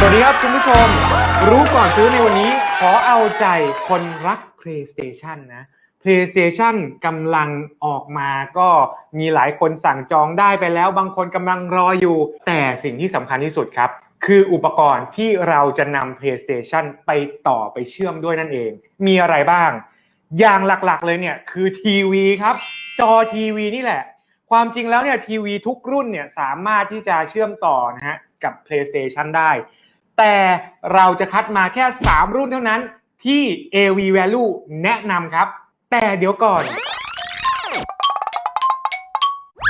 สวัสดีครับคุณผู้ชม รู้ก่อนซื้อในวันนี้ ขอเอาใจคนรัก PlayStation นะ PlayStation กำลังออกมาก็มีหลายคนสั่งจองได้ไปแล้ว บางคนกำลังรออยู่ แต่สิ่งที่สำคัญที่สุดครับ คืออุปกรณ์ที่เราจะนำ PlayStation ไปต่อไปเชื่อมด้วยนั่นเอง มีอะไรบ้าง อย่างหลักๆเลยเนี่ยคือทีวีครับ จอทีวีนี่แหละ ความจริงแล้วเนี่ยทีวีทุกรุ่นเนี่ยสามารถที่จะเชื่อมต่อนะฮะกับ PlayStation ได้ แต่เราจะคัดมาแค่ 3 รุ่นเท่านั้นที่ AV Value แนะนำครับ แต่เดี๋ยวก่อน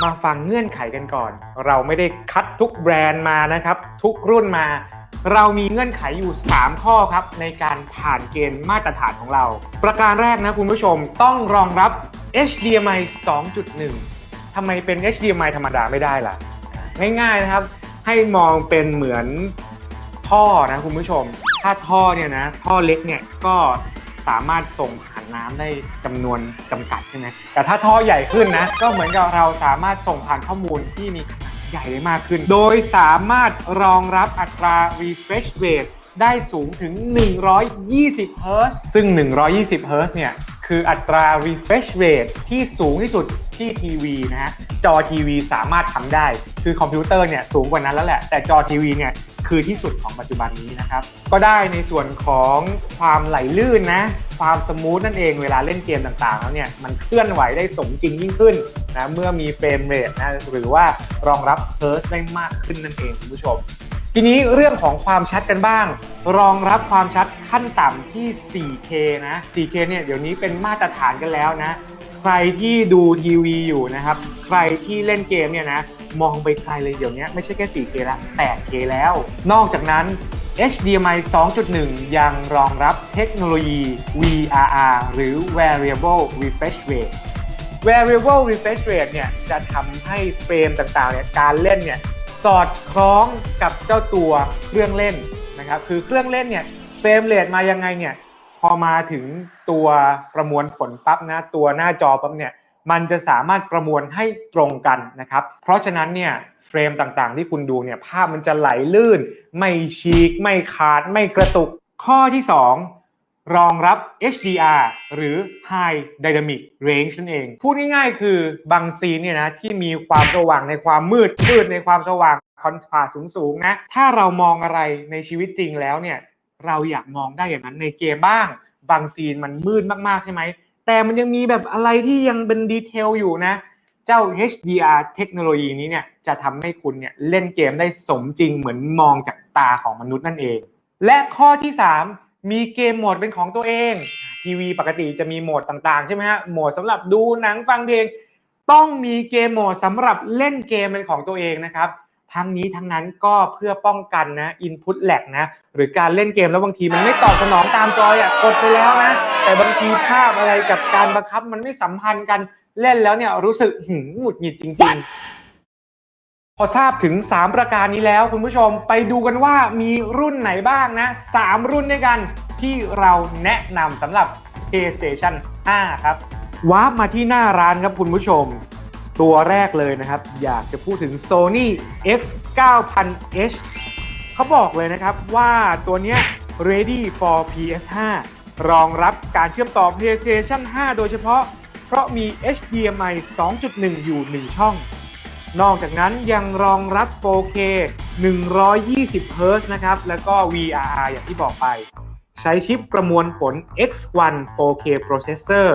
มาฟังเงื่อนไขกันก่อน เราไม่ได้คัดทุกแบรนด์มานะครับ ทุกรุ่นมา เรามีเงื่อนไขอยู่ 3 ข้อครับ ในการผ่านเกณฑ์มาตรฐานของเรา ประการแรกนะคุณผู้ชมต้องรองรับ HDMI 2.1 ทำไมเป็น HDMI ธรรมดาไม่ได้ล่ะ ง่ายๆนะครับ ให้มองเป็นเหมือน ท่อนะคุณผู้ชม ถ้าท่อเนี่ยนะท่อเล็กเนี่ยก็สามารถส่งผ่านน้ำได้จำนวนจำกัดใช่ไหมแต่ถ้าท่อใหญ่ขึ้นนะก็เหมือนกับเราสามารถส่งผ่านข้อมูลที่มีขนาดใหญ่ได้มากขึ้น โดยสามารถรองรับอัตรา refresh rate ได้สูงถึง 120 Hz ซึ่ง 120 Hz เนี่ย คืออัตรา refresh rate ที่สูงที่สุดที่ทีวีนะฮะ จอทีวีสามารถทำได้ คือคอมพิวเตอร์เนี่ยสูงกว่านั้นแล้วแหละ แต่จอทีวีเนี่ย คือที่สุดของปัจจุบันนี้นะครับ ก็ได้ในส่วนของความไหลลื่นนะ ความสมูทนั่นเองเวลาเล่นเกมต่างๆแล้วเนี่ยมันเคลื่อนไหวได้สมจริงยิ่งขึ้นนะเมื่อมีเฟรมเรทนะหรือว่ารองรับเฮิร์สได้มากขึ้นนั่นเองคุณผู้ชม ทีนี้เรื่องของความชัดกันบ้าง รองรับความชัดขั้นต่ำที่ 4K นะ 4K เนี่ยเดี๋ยวนี้เป็นมาตรฐานกันแล้วนะ ใครที่ดูทีวีอยู่นะครับ ใครที่เล่นเกมเนี่ยนะ มองไปไกลเลยเดี๋ยวนี้ไม่ใช่แค่ 4K ละ 8K แล้ว นอกจากนั้น HDMI 2.1 ยังรองรับเทคโนโลยี VRR หรือ Variable Refresh Rate Variable Refresh Rate เนี่ยจะทำให้เฟรมต่างๆเนี่ยการเล่นเนี่ยสอดคล้องกับเจ้าตัวเครื่องเล่นนะครับคือเครื่องเล่นเนี่ยเฟรมเรทมายังไงเนี่ยพอมาถึงตัวประมวลผลปั๊บนะตัวหน้าจอปั๊บเนี่ย มันจะสามารถประมวลให้ตรงกันนะครับ เพราะฉะนั้นเนี่ยเฟรมต่างๆ ที่คุณดูเนี่ยภาพมันจะไหลลื่น ไม่ฉีก ไม่ขาด ไม่กระตุก ข้อที่ 2 รองรับ HDR หรือ High Dynamic Range นั่นเอง พูดง่ายๆ คือบางซีนเนี่ยนะที่มีความสว่างในความมืดมืดในความสว่างคอนทราสสูงๆนะ ถ้าเรามองอะไรในชีวิตจริงแล้วเนี่ยเราอยากมองได้อย่างนั้นในเกมบ้าง บางซีนมันมืดมากๆใช่ไหม แต่มันยังมีแบบอะไรที่ยังเป็นดีเทลอยู่นะ เจ้า HDR เทคโนโลยีนี้เนี่ยจะทำให้คุณเนี่ยเล่นเกมได้สมจริงเหมือนมองจากตาของมนุษย์นั่นเอง และข้อที่ 3 มีเกมโหมดเป็นของตัวเองทีวีปกติจะมีโหมดต่างๆ ใช่ไหมฮะโหมดสำหรับดูหนังฟังเพลง ต้องมีเกมโหมดสำหรับเล่นเกมเป็นของตัวเองนะครับ ทั้งนี้ทั้งนั้นก็เพื่อป้องกันนะ input lag นะหรือการเล่นเกมแล้วบางทีมันไม่ตอบสนองตามจอยอะกดไปแล้วนะ แต่บางทีภาพอะไรกับการบังคับมันไม่สัมพันธ์กันเล่นแล้วเนี่ยรู้สึกหึงหงุดหงิดจริง ๆ พอทราบถึง 3 ประการนี้แล้วคุณผู้ชมไปดูกันว่ามีรุ่นไหนบ้างนะ3รุ่นด้วยกันที่เราแนะนำสำหรับ PlayStation 5 ครับวาร์ปมาที่หน้าร้านครับคุณผู้ชม ตัวแรกเลยนะครับ อยากจะพูดถึง Sony X 9000H เขาบอกเลยนะครับว่าตัวเนี้ย ready for PS5 รองรับการเชื่อมต่อ PlayStation 5 โดยเฉพาะ เพราะมี HDMI 2.1 อยู่ 1 ช่อง นอกจากนั้นยังรองรับ 4K 120 Hz นะครับ แล้วก็ VRR อย่างที่บอกไป ใช้ชิปประมวลผล X1 4K processor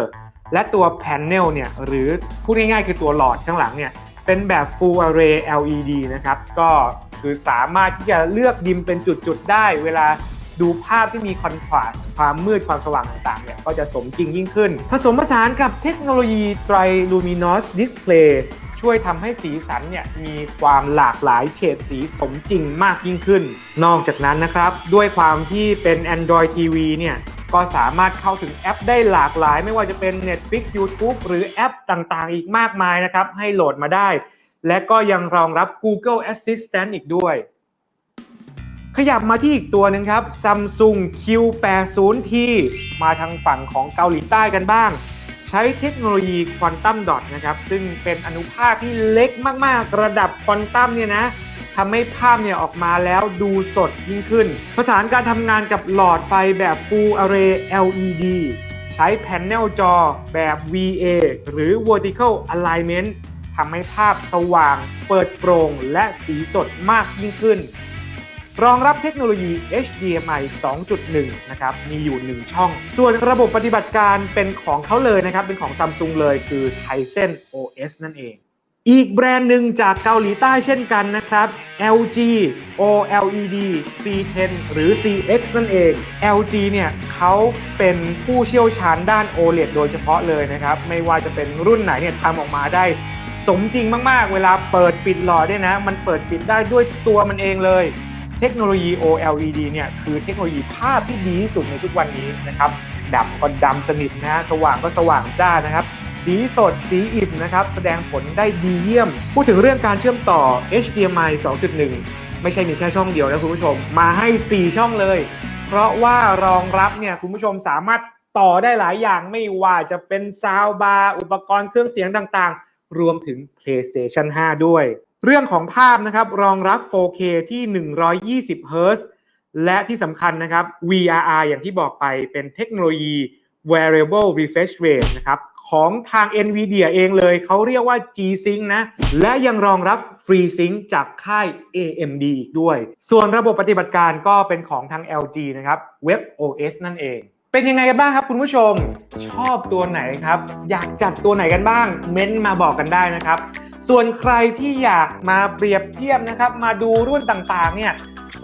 และตัวแผนเนลเนี่ยหรือพูดง่ายๆคือตัวหลอดข้างหลังเนี่ยเป็นแบบ Full Array LED นะครับ ก็คือสามารถที่จะเลือกดิมเป็นจุดๆ ได้ เวลาดูภาพที่มีคอนทราสต์ความมืดความสว่างต่างๆเนี่ยก็จะสมจริงยิ่งขึ้น ผสมผสานกับเทคโนโลยี Tri-Luminous Display ช่วยทำให้สีสันเนี่ยมีความหลากหลายเฉดสีสมจริงมากยิ่งขึ้น นอกจากนั้นนะครับ ด้วยความที่เป็น Android TV เนี่ย ก็สามารถเข้าถึงแอปได้หลากหลาย ไม่ว่าจะเป็น Netflix YouTube หรือแอปต่างๆ อีกมากมายนะครับ ให้โหลดมาได้ และก็ยังรองรับ Google Assistant อีกด้วย ขยับมาที่อีกตัวหนึ่งครับ Samsung Q80T มาทางฝั่งของเกาหลีใต้กันบ้าง ใช้เทคโนโลยีควอนตัมดอทนะครับ ซึ่งเป็นอนุภาคที่เล็กมากๆ ระดับควอนตัมเนี่ยนะ ทำให้ภาพเนี่ยออกมาแล้วดูสดยิ่งขึ้นผสานการทำงานกับหลอดไฟแบบ Full Array LED ใช้แผ่นแนลจอแบบ VA หรือ Vertical Alignment ทำให้ภาพสว่าง เปิดโปร่ง และสีสดมากยิ่งขึ้น รองรับเทคโนโลยี HDMI 2.1 นะครับ มีอยู่ 1 ช่อง ส่วนระบบปฏิบัติการเป็นของเขาเลยนะครับ เป็นของ Samsung เลยคือ Tizen OS นั่นเอง อีกแบรนด์หนึ่งจากเกาหลีใต้เช่นกันนะครับ LG OLED C10 หรือ CX นั่นเอง LG เนี่ยเขาเป็นผู้เชี่ยวชาญด้าน OLED โดยเฉพาะเลยนะครับ ไม่ว่าจะเป็นรุ่นไหนเนี่ยทำออกมาได้สมจริงมากๆ เวลาเปิดปิดหลอดเนี่ยนะ มันเปิดปิดได้ด้วยตัวมันเองเลย เทคโนโลยี OLED เนี่ยคือเทคโนโลยีภาพที่ดีที่สุดในทุกวันนี้นะครับดับก็ดำสนิทนะฮะสว่างก็สว่างจ้านะครับ สีสดสีอิ่มนะครับแสดงผลได้ดีเยี่ยม พูดถึงเรื่องการเชื่อมต่อ HDMI 2.1 ไม่ใช่มีแค่ช่องเดียวนะคุณผู้ชม มาให้ 4 ช่องเลย เพราะว่ารองรับเนี่ยคุณผู้ชมสามารถต่อได้หลายอย่างไม่ว่าจะเป็นซาวบาร์อุปกรณ์เครื่องเสียงต่างๆ รวมถึง PlayStation 5 ด้วย เรื่องของภาพนะครับรองรับ 4K ที่ 120 Hz และที่สำคัญนะครับ VRR อย่างที่บอกไปเป็นเทคโนโลยี Variable Refresh Rate นะครับ ของทาง NVIDIA เองเลย เขาเรียกว่า G-Sync นะ และยังรองรับ FreeSync จากค่าย AMD อีกด้วย ส่วนระบบปฏิบัติการก็เป็นของทาง LG นะครับ WebOS นั่นเอง เป็นยังไงกันบ้างครับคุณผู้ชม ชอบตัวไหนครับ อยากจัดตัวไหนกันบ้าง เม้นมาบอกกันได้นะครับ ส่วนใครที่อยากมาเปรียบเทียบนะครับ มาดูรุ่นต่างๆ เนี่ย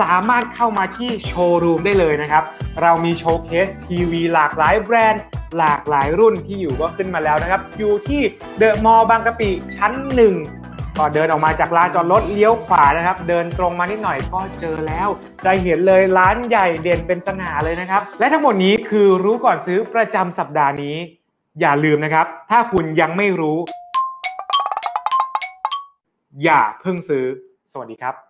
สามารถเข้ามาที่โชว์รูมได้เลยนะครับ เรามีโชว์เคสทีวีหลากหลายแบรนด์ หลากหลายรุ่นที่อยู่ก็ขึ้นมาแล้วนะครับ อยู่ที่เดอะมอลล์บางกะปิชั้นหนึ่งก็เดินออกมาจากลานจอดรถเลี้ยวขวานะครับ เดินตรงมานิดหน่อยก็เจอแล้ว จะเห็นเลยร้านใหญ่เด่นเป็นสง่าเลยนะครับ และทั้งหมดนี้คือรู้ก่อนซื้อประจำสัปดาห์นี้ อย่าลืมนะครับ ถ้าคุณยังไม่รู้ อย่าเพิ่งซื้อ สวัสดีครับ